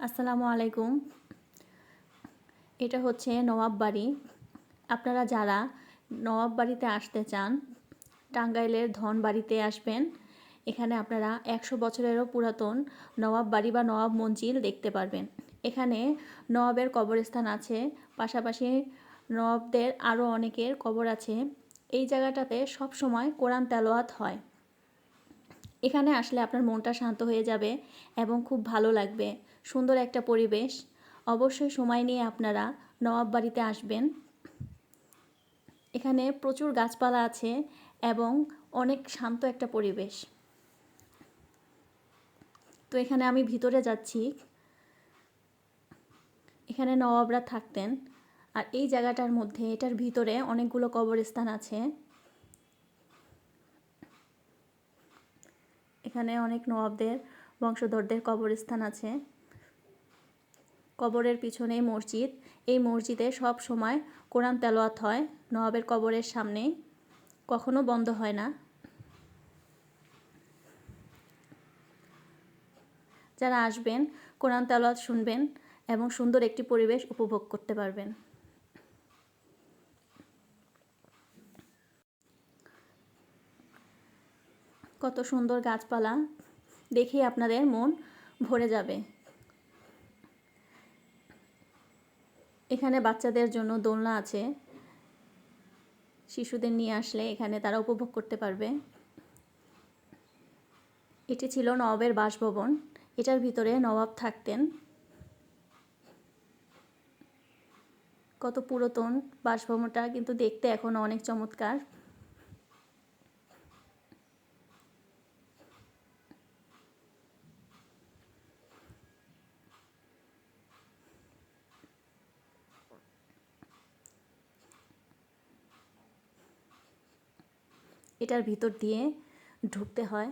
আসসালামু আলাইকুম। এটা হচ্ছে নবাব বাড়ি। আপনারা যারা নবাব বাড়িতে আসতে চান, টাঙ্গাইলের ধন বাড়িতে আসবেন, এখানে আপনারা একশো বছরেরও পুরাতন নবাব বাড়ি বা নবাব মঞ্জিল দেখতে পারবেন। এখানে নবাবের কবরস্থান আছে, পাশাপাশি নবাবদের আরও অনেকের কবর আছে। এই জায়গাটাতে সব সময় কোরআন তেলাওয়াত হয়। এখানে আসলে আপনার মনটা শান্ত হয়ে যাবে এবং খুব ভালো লাগবে। সুন্দর একটা পরিবেশ। অবশ্যই সময় নিয়ে আপনারা নবাব বাড়িতে আসবেন। এখানে প্রচুর গাছপালা আছে এবং অনেক শান্ত একটা পরিবেশ। তো এখানে আমি ভিতরে যাচ্ছি। এখানে নবাবরা থাকতেন। আর এই জায়গাটার মধ্যে, এটার ভিতরে অনেকগুলো কবরস্থান আছে। এখানে অনেক নবাবদের বংশধরদের কবরস্থান আছে। কবরের পিছনেই মসজিদ। এই মসজিদে সব সময় কোরআন তেলোয়াত হয়। নবাবের কবরের সামনে কখনো বন্ধ হয় না। যারা আসবেন, কোরআন তেলোয়াত শুনবেন এবং সুন্দর একটি পরিবেশ উপভোগ করতে পারবেন। কত সুন্দর গাছপালা দেখেই আপনাদের মন ভরে যাবে। এখানে বাচ্চাদের জন্য দোলনা আছে। শিশুদের নিয়ে আসলে এখানে তারা উপভোগ করতে পারবে। এটি ছিল নবাবের বাসভবন। এটার ভিতরে নবাব থাকতেন। কত পুরাতন বাসভবনটা কিন্তু দেখতে এখন অনেক চমৎকার। এটার ভিতর দিয়ে ঢুকতে হয়।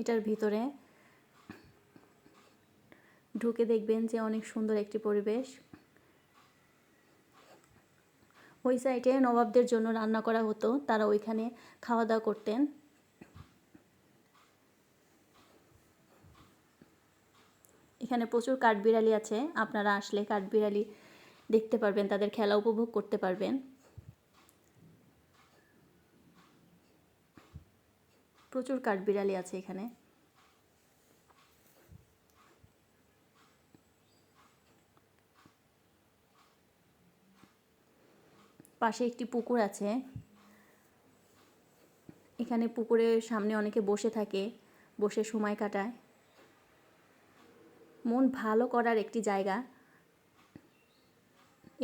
এটার ভিতরে ঢুকে দেখবেন যে অনেক সুন্দর একটি পরিবেশ। ওই সাইডে নবাবদের জন্য রান্না করা হতো, তারা ওইখানে খাওয়া দাওয়া করতেন। এখানে প্রচুর কাঠবিড়ালি আছে, আপনারা আসলে কাঠবিড়ালি দেখতে পারবেন, তাদের খেলা উপভোগ করতে পারবেন। প্রচুর কাঠবিড়ালি আছে এখানে। পাশে একটি পুকুর আছে। এখানে পুকুরের সামনে অনেকে বসে থাকে, বসে সময় কাটায়। মন ভালো করার একটি জায়গা।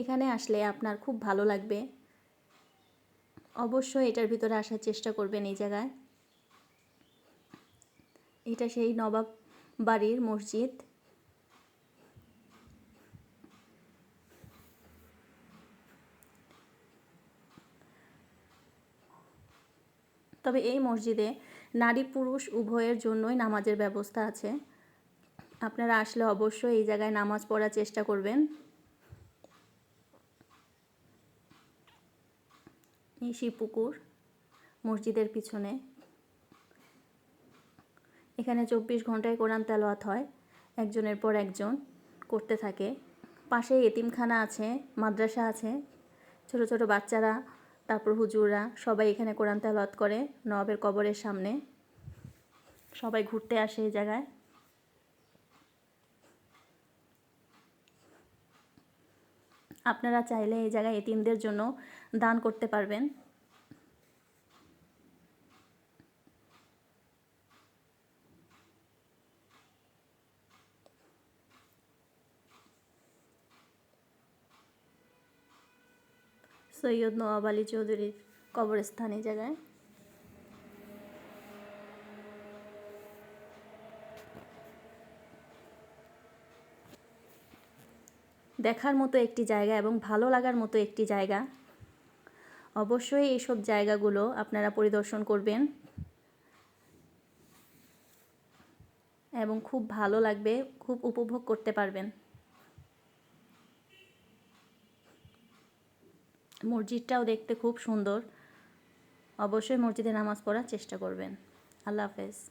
এখানে আসলে আপনার খুব ভালো লাগবে। অবশ্যই এটার ভিতরে আসার চেষ্টা করবেন এই জায়গায়। এটা সেই নবাব বাড়ির মসজিদ। তবে এই মসজিদে নারী পুরুষ উভয়ের জন্যই নামাজের ব্যবস্থা আছে। আপনারা আসলে অবশ্যই এই জায়গায় নামাজ পড়ার চেষ্টা করবেন। এই শিবপুকুর মসজিদের পিছনে। এখানে চব্বিশ ঘন্টায় কোরআন তেলোয়াত হয়, একজনের পর একজন করতে থাকে। পাশে এতিমখানা আছে, মাদ্রাসা আছে। ছোট ছোট বাচ্চারা, তারপর হুজুররা সবাই এখানে কোরআন তেলাওয়াত করে নবাবের কবরের সামনে। সবাই ঘুরতে আসে এই জায়গায়। আপনারা চাইলে এই জায়গায় এতিমদের জন্য দান করতে পারবেন। সৈয়দ নওয়াব আলী চৌধুরীর কবরস্থান এই জায়গায়। দেখার মতো একটি জায়গা এবং ভালো লাগার মতো একটি জায়গা। অবশ্যই এইসব জায়গাগুলো আপনারা পরিদর্শন করবেন। এবং খুব ভালো লাগবে, খুব উপভোগ করতে পারবেন। মসজিদটাও দেখতে খুব সুন্দর। অবশ্যই মসজিদে নামাজ পড়ার চেষ্টা করবেন। আল্লাহ হাফেজ।